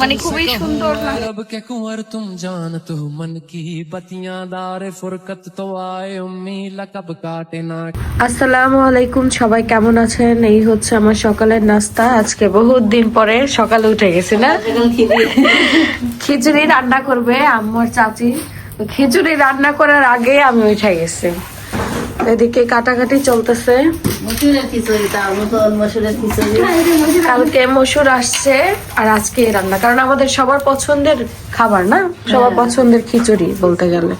মানে খুবই সুন্দর তুম জান মন কি বাতিয়া দারে ফুরকত তো আয়ে উম্মি কাটে না আসসালামু আলাইকুম সবাই কেমন আছেন? এই হচ্ছে আমার সকালের নাস্তা। আজকে বহুত দিন পরে সকালে উঠে গেছি না? খিচুড়ি রান্না করবে আমার চাচি। খিচুড়ি রান্না করার আগে আমি উঠে গেছি। এদিকে কাটাকাটি চলতেছে। খিচুড়ি কালকে মসুর আসছে আর আজকে রান্না। কারণ আমাদের সবার পছন্দের খাবার না? সবার পছন্দের খিচুড়ি বলতে গেলে।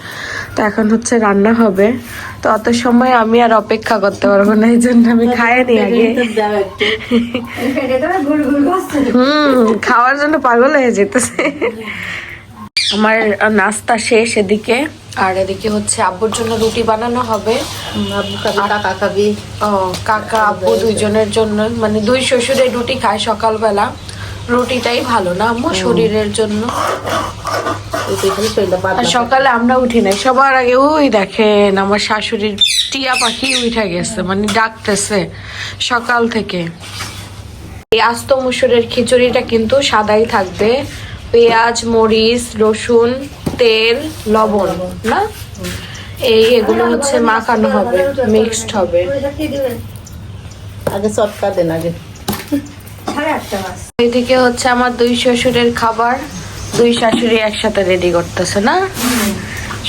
তো এখন হচ্ছে রান্না হবে। তো অত সময় আমি আর অপেক্ষা করতে পারব না এই জন্য আমি খাইনি আগে। হুম খাওয়ার জন্য পাগল হয়ে যেতেছে। আমার নাস্তা শেষ এদিকে। আর এদিকে হচ্ছে আব্বুর জন্য রুটি বানানো হবে। কাকা আব্বু দুইজনের জন্য মানে দুই শ্বশুরে রুটি খায় সকালবেলা। রুটিটাই ভালো না আম্মু শরীরের জন্য? সকালে আমরা উঠি নাই। সবার আগে ওই দেখেন আমার শাশুড়ির টিয়া পাখি উঠে গেছে মানে ডাকতেছে সকাল থেকে। এই আস্ত মুসুরের খিচুড়িটা কিন্তু সাদাই থাকবে। পেঁয়াজ মরিচ রসুন তেল লবণ না? এই এগুলো হচ্ছে মাখানো হবে মিক্সড হবে। আগে চটকা দেন আগে। এদিকে হচ্ছে আমার দুই শ্বশুরের খাবার দুই শাশুড়ি একসাথে রেডি করতেছে না?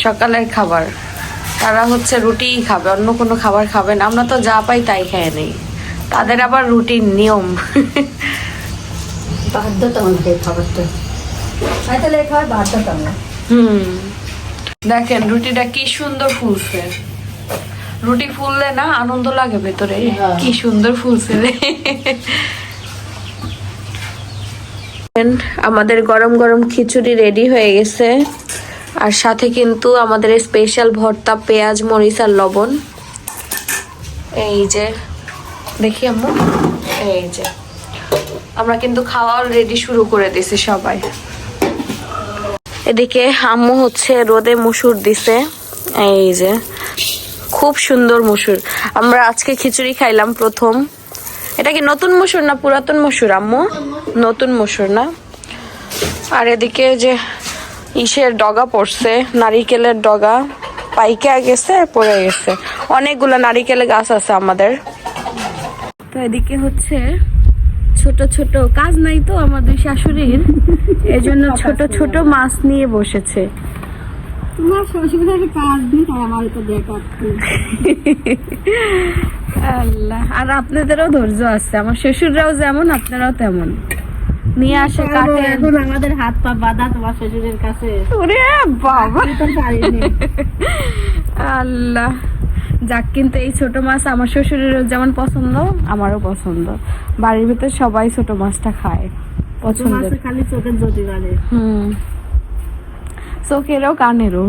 সকালের খাবার। তারা হচ্ছে রুটিই খাবে অন্য কোনো খাবার খাবে না। আমরা তো যা পাই তাই খেয়ে নেই। তাদের আবার রুটির নিয়ম। বাধ্যতামূলক খাবারটা। হুম। দেখেন রুটিটা কি সুন্দর ফুলছে। রুটি ফুললে না আনন্দ লাগে ভেতরে। হ্যাঁ। কি সুন্দর ফুলছে আমাদের গরম গরম খিচুড়ি রেডি হয়ে গেছে। আর সাথে কিন্তু আমাদের স্পেশাল ভর্তা পেঁয়াজ মরিচ আর লবণ। এই যে দেখি আম্মু। এই যে। আমরা কিন্তু খাওয়া রেডি শুরু করে দিছি সবাই। এদিকে আম্মু হচ্ছে রোদে মুসুর দিছে। এই যে, খুব সুন্দর মুসুর। আমরা আজকে খিচুড়ি খাইলাম প্রথম। এটা কি নতুন মসুর না পুরাতন মসুর, আম্মু? নতুন মসুর না? আর এদিকে যে ইসের ডগা পড়ছে, নারিকেলের ডগা। পাইকা গেছে আর পড়ে গেছে। অনেকগুলো নারিকেলের গাছ আছে আমাদের। তো এদিকে হচ্ছে ছোট ছোট কাজ নাই তো আমার দুই শাশুড়ির। এজন্য ছোট ছোট মাছ নিয়ে বসেছে। তোমার শ্বশুরের কাজ নেই তাই আমার তো আল্লাহ আর আপনাদেরও ধৈর্য আছে। আমার শ্বশুররাও যেমন আপনারাও তেমন। নিয়ে আসে কাটে এখন আমাদের হাত পা বাঁধা তোমার শ্বশুরের কাছে। ওরে বাবা। আল্লাহ। যাক কিন্তু এই ছোট মাছ আমার শ্বশুরেরও যেমন পছন্দ আমারও পছন্দ। বাড়ির ভিতর সবাই ছোট মাছটা খায় খালি চোখের জ্যোতি হুম। চোখেরও কানেরও।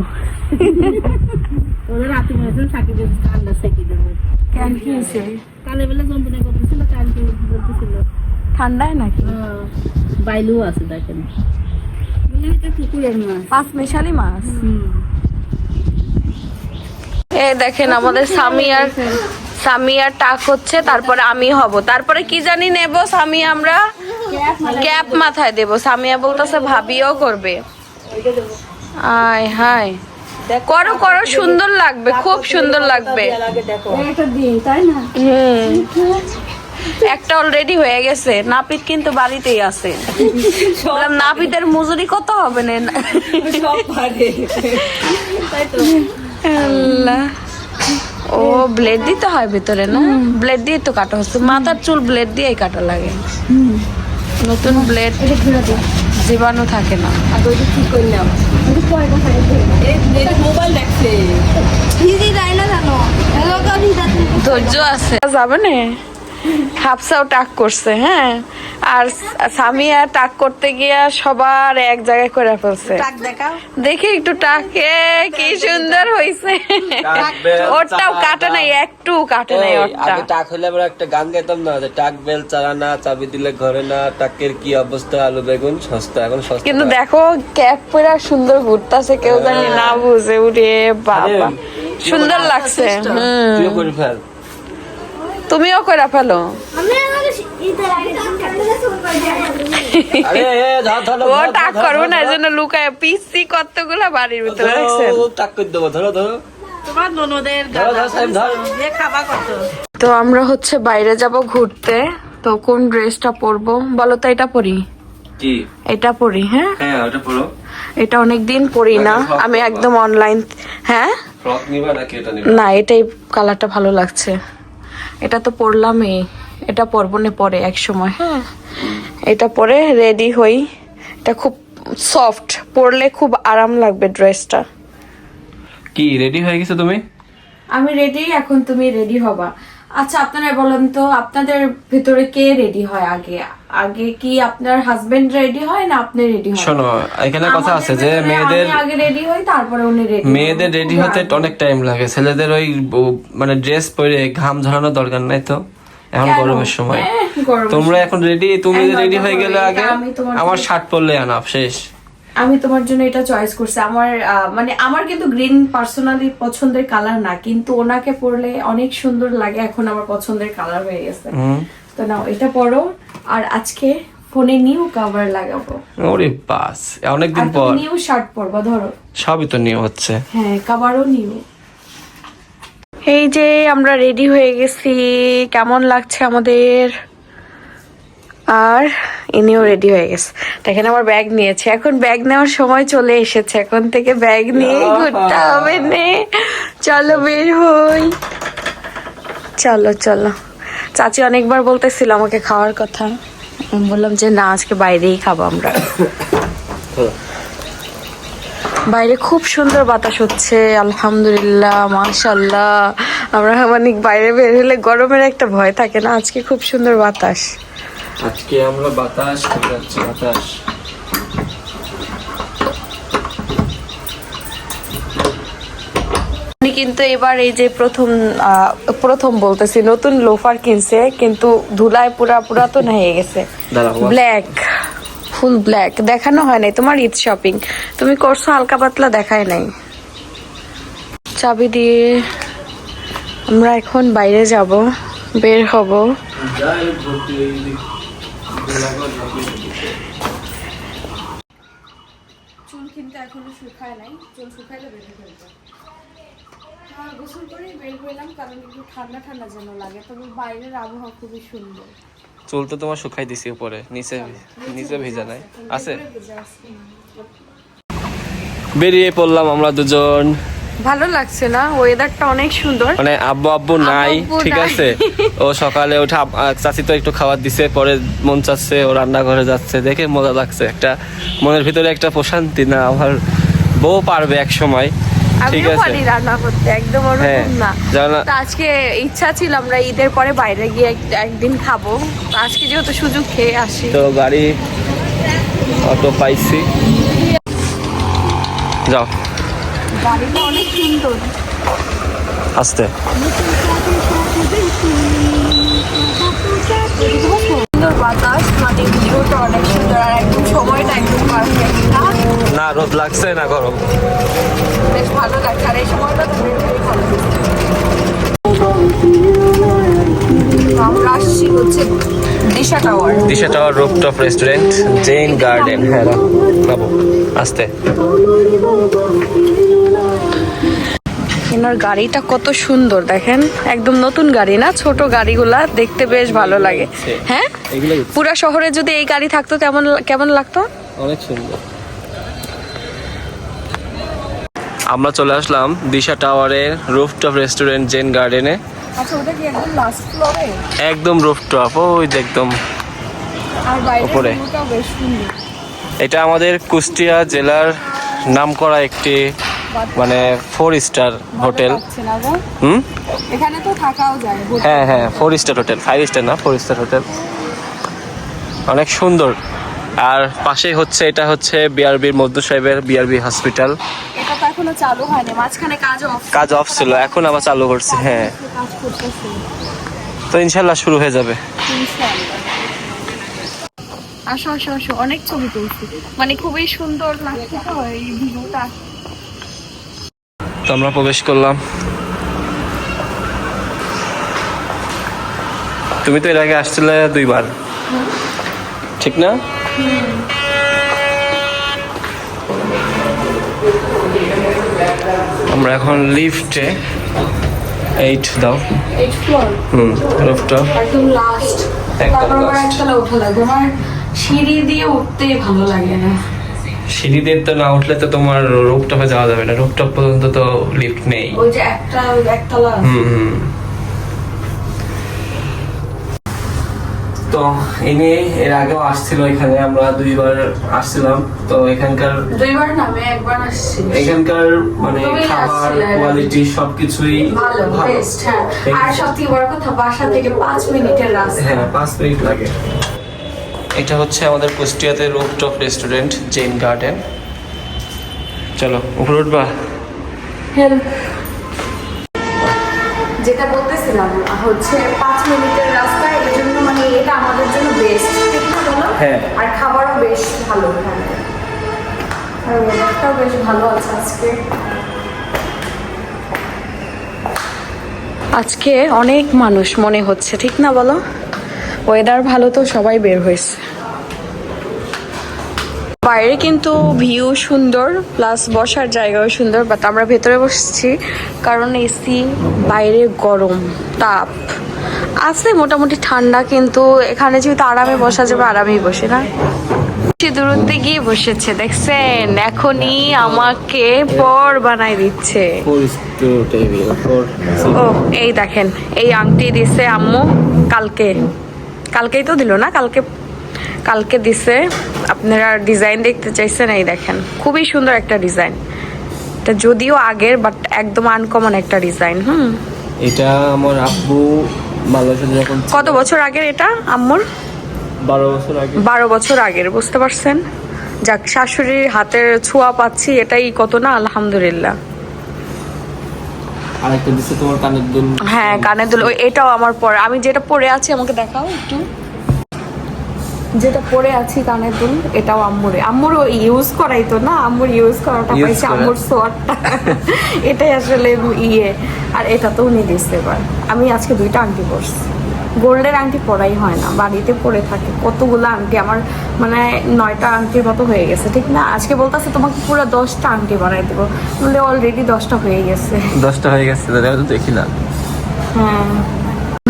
ওদের রাতে বলেছেন সাকিবের ঠান্ডা সেকি দেবো। কেন কি হয়েছে? কালে বেলা যন্ত্রণা করতেছিল কালকে বলতেছিল? ঠান্ডায় নাকি? বাইলু আছে দেখেন। পাঁচ মেশালি মাছ? এ দেখেন আমাদের সামিয়ার সামিয়ার টাক হচ্ছে, তারপরে আমি হব। তারপরে কি জানি নেব সামি আমরা? ক্যাপ মাথায় দেব। সামিয়া বলতেছে ভাবিও করবে। আয় হায়। করো করো, সুন্দর লাগবে, খুব সুন্দর লাগবে। একটা অলরেডি হয়ে গেছে। নাপিত কিন্তু বাড়িতেই আছে। নাপিতের মজুরি কত হবে না? আল্লাহ। ও ব্লেড দিতে হয় ভিতরে না? ব্লেড দিয়ে তো কাটা হচ্ছে। মাথার চুল ব্লেড দিয়েই কাটা লাগে। নতুন ব্লেড জীবাণু থাকে না। ধৈর্য আছে। যাবে না? হাফসাও টাক করছে হ্যাঁ? আর সামিয়া টাক করতে গিয়া সবার এক জায়গায় করে ফেলছে। দেখি একটু টাকে কি সুন্দর হইছে। ওরটাও কাটে নাই একটু কাটে নাই ওরটা। টাক হলে আমরা একটা গান গাইতাম না যে টাক বেল চারা না চাবি দিলে ঘরে না টাকের কি অবস্থা আলু বেগুন সস্তা এখন সস্তা। কিন্তু দেখো ক্যাপ পরে সুন্দর ঘুরতাছে কেউ জানি না বুঝে উঠে বাবা। সুন্দর লাগছে তুমিও করে ফেলো। আমি ও টাক করব না ধর, লুকায় পিসি কতগুলো বাড়ির ভিতরে রাখছেন টাক করে দেবো ধরো ধরো। তো আমরা হচ্ছে বাইরে যাব ঘুরতে তো কোন ড্রেসটা পরবো? বলো তো এটা পরি? এটা পরি হ্যাঁ? হ্যাঁ এটা অনেকদিন পরি না আমি একদম অনলাইন হ্যাঁ? না এটাই কালারটা ভালো লাগছে। এটা তো পরলামই। এটা পরবো না পরে এক সময়। হ্যাঁ এটা পরে রেডি হই। এটা খুব সফট পরলে খুব আরাম লাগবে ড্রেসটা কি রেডি হয়ে গেছো তুমি? আমি রেডি এখন তুমি রেডি হবা। আচ্ছা আপনারা বলেন তো আপনাদের ভিতরে কে রেডি হয় আগে? আগে কি আপনার হাজবেন্ড রেডি হয় না আপনি রেডি হয়? শোনো এখানে কথা আছে যে মেয়েদের আগে রেডি হই তারপরে উনি রেডি মেয়েদের রেডি হতে অনেক টাইম লাগে। ছেলেদের ওই মানে ড্রেস পরে ঘাম ঝরানোর দরকার নাই তো। এখন গরমের সময়। হ্যাঁ, তোমরা এখন রেডি তুমি রেডি হয়ে গেলে আগে আমার শার্ট পরলে আনাপ শেষ। আমি তোমার জন্য এটা চয়েস করছি। আমার মানে আমার কিন্তু গ্রিন পার্সোনালি পছন্দের কালার না কিন্তু ওনাকে পরলে অনেক সুন্দর লাগে এখন আমার পছন্দের কালার হয়ে গেছে। তো নাও এটা পরো। আর আজকে ফোনে নিউ কভার লাগাবো। ওরে বাস অনেকদিন পর। নিউ শার্ট পরবা ধরো। সবই তো নিয়ে হচ্ছে। হ্যাঁ কাবারও নিউ এই যে আমরা রেডি হয়ে গেছি। কেমন লাগছে আমাদের? আর ইনিও রেডি হয়ে গেছে। দেখেন আমার ব্যাগ নিয়েছে। এখন ব্যাগ নেওয়ার সময় চলে এসেছে। এখন থেকে ব্যাগ নিয়ে ঘুরতে হবে নে। চলো বের হই। চলো চলো। চাচি অনেকবার বলতেছিল আমাকে খাওয়ার কথা। আমি বললাম যে না আজকে বাইরেই খাব আমরা। বাইরে খুব সুন্দর বাতাস হচ্ছে আলহামদুলিল্লাহ মাশাল্লাহ আমরা মানে বাইরে বের হলে গরমের একটা ভয় থাকে না আজকে খুব সুন্দর বাতাস। আজকে আমরা বাতাস যাচ্ছি বাতাস। কিন্তু এবার এই যে প্রথম প্রথম বলতেছি নতুন লোফার কিনছে কিন্তু ধুলায় পুরা পুরাতন হয়ে গেছে। Black full black. দেখানো হয় নাই তোমার ঈদ শপিং। তুমি করছ হালকা পাতলা, দেখায় নাই। চাবি দিয়ে আমরা এখন বাইরে যাব, বের হব। হ্যাঁ গোসল করে বের হইলাম, কারণ একটু ঠান্ডা ঠান্ডা যেন লাগে। তবে বাইরের আবহাওয়া খুবই সুন্দর। চুল তো তোমার শুকাই দিছি উপরে নিচে নিচে ভেজা নাই। আছে? বেরিয়ে পড়লাম আমরা দুজন। ভালো লাগছে না? ওয়েদারটা অনেক সুন্দর। মানে আব্বু আব্বু নাই ঠিক আছে? ও সকালে উঠে চাচি তো একটু খাবার দিছে পরে মন চাচ্ছে ও রান্নাঘরে যাচ্ছে। দেখে মজা লাগছে একটা মনের ভিতরে একটা প্রশান্তি না আমার বউ পারবে এক সময়। ঠিক আছে পারি রান্না করতে একদম হ্যাঁ, ওরকম না জানা- তো আজকে ইচ্ছা ছিল আমরা ঈদের পরে বাইরে গিয়ে একদিন খাব আজকে যেহেতু সুযোগ খেয়ে আসি তো গাড়ি অটো পাইছি যাও গাড়িটা অনেক সুন্দর আসতে সুন্দর বাতাস মানে ভিউটা অনেক সুন্দর আর একদম সময়টা একদম পারফেক্ট না না রোদ লাগছে না গরম? বেশ ভালো লাগছে আর এই সময়টা তো ভালো আমরা আসছি হচ্ছে Disha tower. Disha tower restaurant Jain garden. হ্যাঁ আসতে। এনার গাড়িটা কত সুন্দর দেখেন? একদম নতুন গাড়ি না? ছোট গাড়িগুলা দেখতে বেশ ভালো লাগে। হ্যাঁ। পুরা শহরে যদি এই গাড়ি থাকতো তেমন কেমন লাগতো? অনেক সুন্দর। আমরা চলে আসলাম দিশা টাওয়ারের রুফটপ রেস্টুরেন্ট জেন গার্ডেনে একদম রুফটপ ওই যে একদম উপরে। এটা আমাদের কুষ্টিয়া জেলার নামকরা একটি মানে ফোর স্টার হোটেল? হুম? এখানে তো থাকাও যায় হ্যাঁ হ্যাঁ four star hotel five star না ফোর স্টার হোটেল অনেক সুন্দর। আর পাশেই হচ্ছে এটা হচ্ছে বিআরবির মধ্য সাহেবের বিআরবি হসপিটাল এটা তো এখনও চালু হয়নি মাঝখানে কাজ অফ কাজ অফ ছিল এখন আবার চালু করছে হ্যাঁ। তো ইনশাল্লাহ শুরু হয়ে যাবে। আসো আসো আসো অনেক ছবি তুলছি। মানে খুবই সুন্দর লাগছে তো এই ভিউটা আমরা প্রবেশ করলাম। তুমি তো এর আগে আসছিলে দুইবার। ঠিক না? আমরা এখন লিফটে এইট দাও। হুম রুফটপ একদম লাস্ট তারপর আবার। একতলা লাগে আমার সিঁড়ি দিয়ে উঠতেই ভালো লাগে না। সিঁড়ি তো না উঠলে তো তোমার রুফটপে যাওয়া যাবে না রুফটপ পর্যন্ত তো লিফট নেই। ওই যে একটা একতলা হুম হুম। তো ইনি এর আগেও আসছিল এখানে আমরা দুইবার আসছিলাম। তো এখানকার দুইবার না আমি একবার আসছি। এখানকার মানে খাবার কোয়ালিটি সবকিছুই ভালো বেস্ট হ্যাঁ। আর সব বড় কথা বাসা থেকে পাঁচ মিনিটের রাস্তা। হ্যাঁ পাঁচ মিনিট লাগে। এটা হচ্ছে আমাদের কুষ্টিয়াতে রুফটপ রেস্টুরেন্ট জেন গার্ডেন চলো উপরে উঠবা। যেটা বলতেছিলাম হচ্ছে পাঁচ মিনিটের রাস্তা এর জন্য মানে এটা আমাদের জন্য বেস্ট ঠিক না বলো? হ্যাঁ। আর খাবারও বেশ ভালো আর ওয়েদারটাও বেশ ভালো আছে আজকে। আজকে অনেক মানুষ মনে হচ্ছে ঠিক না বলো? ওয়েদার ভালো তো সবাই বের হয়েছে। বাইরে কিন্তু ভিউ সুন্দর প্লাস বসার জায়গাও সুন্দর বাট আমরা ভেতরে বসছি কারণ এসি বাইরে গরম তাপ। আছে মোটামুটি ঠান্ডা কিন্তু এখানে যেহেতু আরামে বসা যাবে আরামেই বসে না। দূরত্বে গিয়ে বসেছে দেখছেন? এখনই আমাকে পর বানাই দিচ্ছে। ও এই দেখেন এই আংটি দিছে আম্মু কালকে। কালকেই তো দিল না কালকে কালকে দিছে। আপনারা ডিজাইন দেখতে চাইছেন এই দেখেন খুবই সুন্দর একটা ডিজাইন এটা যদিও আগের বাট একদম আনকমন একটা ডিজাইন হুম। এটা আমার আব্বু বাংলাদেশে যখন কত বছর আগের এটা আম্মুর? বারো বছর আগে বারো বছর আগের বুঝতে পারছেন? যাক শাশুড়ির হাতের ছোঁয়া পাচ্ছি এটাই কত না আলহামদুলিল্লাহ। আরেকটা দিছে তোমার কানের দুল। হ্যাঁ কানের দুল। ওই এটাও আমার পরে। আমি যেটা পরে আছি আমাকে দেখাও একটু। যেটা পরে আছি কানের দুল এটাও আম্মুরে। আম্মুর ইউজ করাই তো না? আম্মুর ইউজ করাটা Use পাইছে আম্মুর সোয়ারটা এটাই আসলে ইয়ে। আর এটা তো উনি দিচ্ছে এবার। আমি আজকে দুইটা আংটি পরছি। গোল্ডের আংটি পরাই হয় না বাড়িতে পরে থাকে। কতগুলো আংটি আমার মানে নয়টা আংটির মতো হয়ে গেছে ঠিক না? আজকে বলতেছে তোমাকে পুরো দশটা আংটি বানাই দেবো। বলে অলরেডি দশটা হয়ে গেছে। দশটা হয়ে গেছে দেখি না। হ্যাঁ।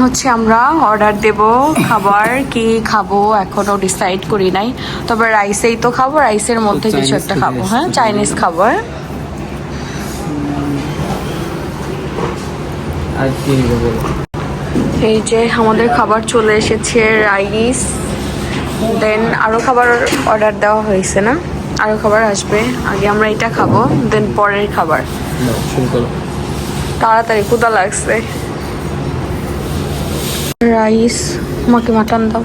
হচ্ছে আমরা অর্ডার দেব খাবার কি খাব এখনও ডিসাইড করি নাই। তবে রাইসেই তো খাব রাইসের মধ্যে কিছু একটা খাব হ্যাঁ? চাইনিজ খাব। হ্যাঁ আর কি এই যে আমাদের খাবার চলে এসেছে রাইস দেন আরও খাবার অর্ডার দেওয়া হয়েছে না? আরও খাবার আসবে। আগে আমরা এটা খাব দেন পরের খাবার। তাড়াতাড়ি ক্ষুদা লাগছে। রাইস আমাকে মাটন দাও।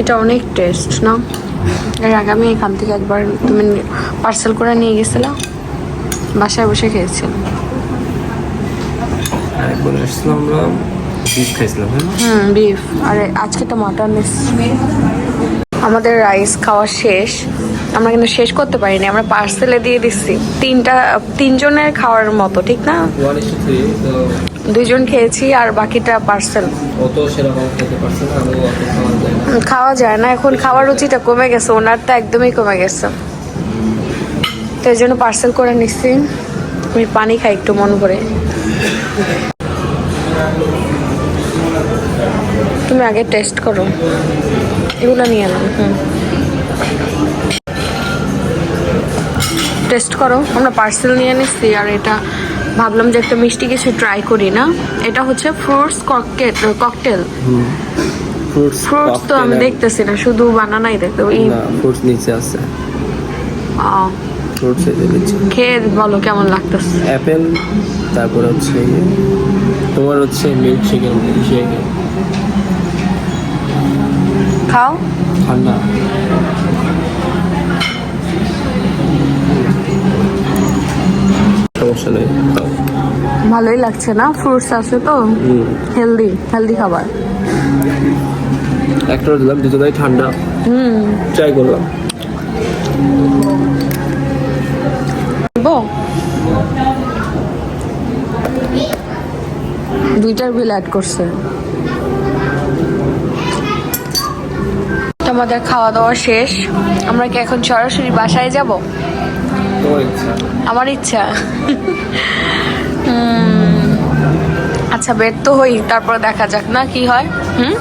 এটা অনেক টেস্ট না? এর আগে আমি এখান থেকে একবার তুমি পার্সেল করে নিয়ে গেছিলা? বাসায় বসে খেয়েছিলাম। আরেকবার আসছিলাম আমরা বিফ খাইছিলাম হ্যাঁ? হুম বিফ আর আজকে তো মাটন আমাদের রাইস খাওয়া শেষ। আমরা কিন্তু শেষ করতে পারিনি আমরা পার্সেলে দিয়ে দিচ্ছি। তিনটা তিনজনের খাওয়ার মতো ঠিক না? দুইজন খেয়েছি আর বাকিটা পার্সেল খাওয়া যায় না। এখন খাওয়ার রুচিটা কমে গেছে ওনার তো একদমই কমে গেছে। তো এই জন্য পার্সেল করে নিচ্ছি আমি পানি খাই একটু মন করে তুমি আগে টেস্ট করো। এগুলো নিয়ে এলাম হুম। টেস্ট করো। আমরা পার্সেল নিয়ে নিচ্ছি আর এটা ভাবলাম যে একটা মিষ্টি কিছু ট্রাই করি না। এটা হচ্ছে ফ্রুটস ককটেল ককটেল ফ্রুটস তো আমি দেখতেছি না শুধু বানানাই দেখতে ফ্রুটস নিচে আছে। এই যে নিচে খেয়ে বলো কেমন লাগতেছে? অ্যাপেল তারপরে হচ্ছে তোমার হচ্ছে মিল্ক শেকের শেক? খাও। ঠান্ডা। সমস্যা নেই ভালোই লাগছে না? ফ্রুটস আছে তো। হেলদি হেলদি খাবার। একটা দিলাম দুজনেই ঠান্ডা। হুম। ট্রাই করলাম। চিটার বিল অ্যাড করছে। আমাদের খাওয়া দাওয়া শেষ। আমরা কি এখন সরাসরি বাসায় যাব? আমার ইচ্ছা। আচ্ছা বের তো হই তারপর দেখা যাক না কি হয়। হুম?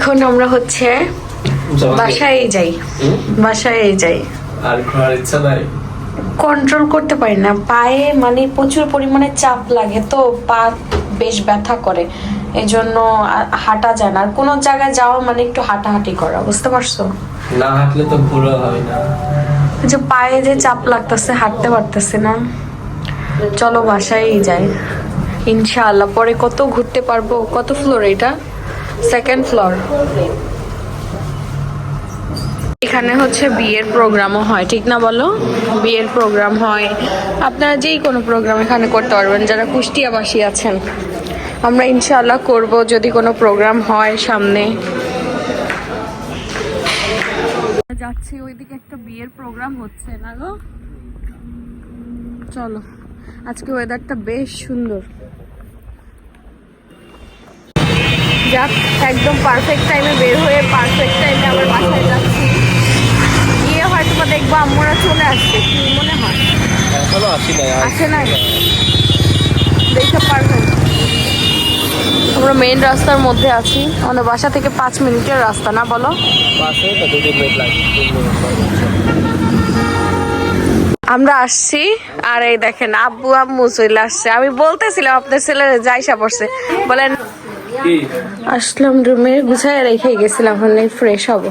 এখন আমরা হচ্ছে বাসায় যাই। বাসায় যাই। আর ঘোরার ইচ্ছা নাই? কন্ট্রোল করতে পারি না। পায়ে মানে প্রচুর পরিমাণে চাপ লাগে তো পা বেশ ব্যথা করে। এজন্য আর হাঁটা যায় না। আর কোনো জায়গায় যাওয়া মানে একটু হাঁটাহাঁটি করা বুঝতে পারছ? না হাঁটলে তো ঘোরা হয় না। যে পায়ে যে চাপ লাগতেছে হাঁটতে পারতেছে না। চলো বাসায় যাই। ইনশাআল্লাহ পরে কত ঘুরতে পারব কত ফ্লোর এটা? সেকেন্ড ফ্লোর এখানে হচ্ছে বিয়ের প্রোগ্রামও হয়, ঠিক না বলো? বিয়ের প্রোগ্রাম হয়। আপনারা যেই কোনো প্রোগ্রাম এখানে করতে পারবেন, যারা কুষ্টিয়াবাসী আছেন। আমরা ইনশাআল্লাহ করব যদি কোনো প্রোগ্রাম হয় সামনে। যাচ্ছি, ওইদিকে একটা বিয়ের প্রোগ্রাম হচ্ছে, না গো? চলো, আজকে ওয়েদারটা বেশ সুন্দর। যাক একদম পারফেক্ট টাইমে বের হয়ে পারফেক্ট টাইমে আবার বাসায় যাচ্ছি। গিয়ে হয়তো বা দেখব আম্মুরা চলে আসছে কি মনে হয়? আসি নাই দেখতে পারবেন আমরা মেইন রাস্তার মধ্যে আছি। আমাদের বাসা থেকে পাঁচ মিনিটের রাস্তা না বলো। আমরা আসছি আর এই দেখেন আব্বু আম্মু চলে আসছে। আমি বলতেছিলাম আপনার ছেলে যাইসা পড়ছে। বলেন আসলাম রুমে গুছায় রেখে গেছিলাম ফ্রেশ হব।